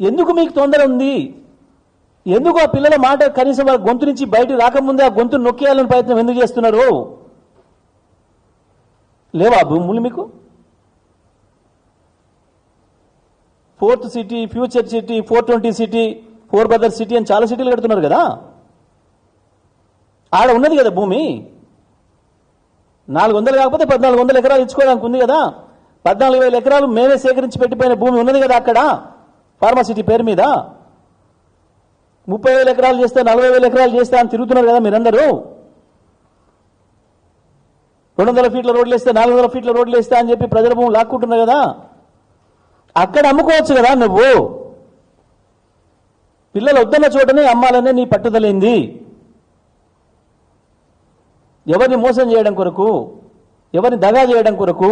ఎందుకు మీకు తొందర ఉంది? ఎందుకు ఆ పిల్లల మాట కనీసం వాళ్ళ గొంతు నుంచి బయట రాకముందే ఆ గొంతు నొక్కేయాలని ప్రయత్నం ఎందుకు చేస్తున్నారు? లేవా భూములు మీకు? Fourth city future city four twenty city four brother city అని చాలా సిటీలు కడుతున్నారు కదా? ఆడ ఉన్నది కదా భూమి. నాలుగు వందలు కాకపోతే పద్నాలుగు వందల ఎకరాలు ఇచ్చుకోవడానికి ఉంది కదా? పద్నాలుగు వేల ఎకరాలు మేమే సేకరించి పెట్టిపోయిన భూమి ఉన్నది కదా అక్కడ? ఫార్మసిటీ పేరు మీద ముప్పై వేల ఎకరాలు చేస్తే నలభై వేల ఎకరాలు చేస్తే అని తిరుగుతున్నారు కదా మీరందరూ. రెండు వందల ఫీట్ల రోడ్లు వేస్తే నాలుగు వందల ఫీట్ల రోడ్లు వేస్తే అని చెప్పి ప్రజల భూములు లాక్కుంటున్నారు కదా. అక్కడ అమ్ముకోవచ్చు కదా నువ్వు. పిల్లలు వద్దన్న చోటనే అమ్మాలనే నీ పట్టుదలైంది. ఎవరిని మోసం చేయడం కొరకు ఎవరిని దగా చేయడం కొరకు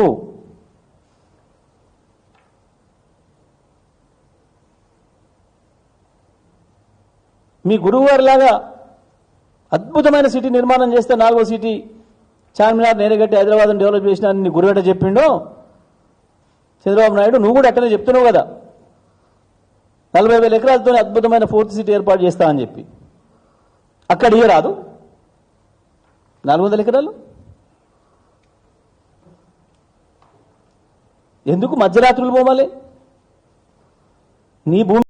మీ గురువుగారిలాగా అద్భుతమైన సిటీ నిర్మాణం చేస్తే నాలుగో సిటీ చార్మినార్ నేరగట్టి హైదరాబాద్ డెవలప్ చేసిన నీ గురువేట చెప్పిండో? చంద్రబాబు నాయుడు నువ్వు కూడా అట్టనే చెప్తున్నావు కదా. నలభై వేల ఎకరాలతో అద్భుతమైన ఫోర్త్ సిటీ ఏర్పాటు చేస్తా అని చెప్పి. అక్కడ ఇయ రాదు నాలుగు వందల ఎకరాలు? ఎందుకు మధ్యరాత్రులు పోవాలి నీ భూమి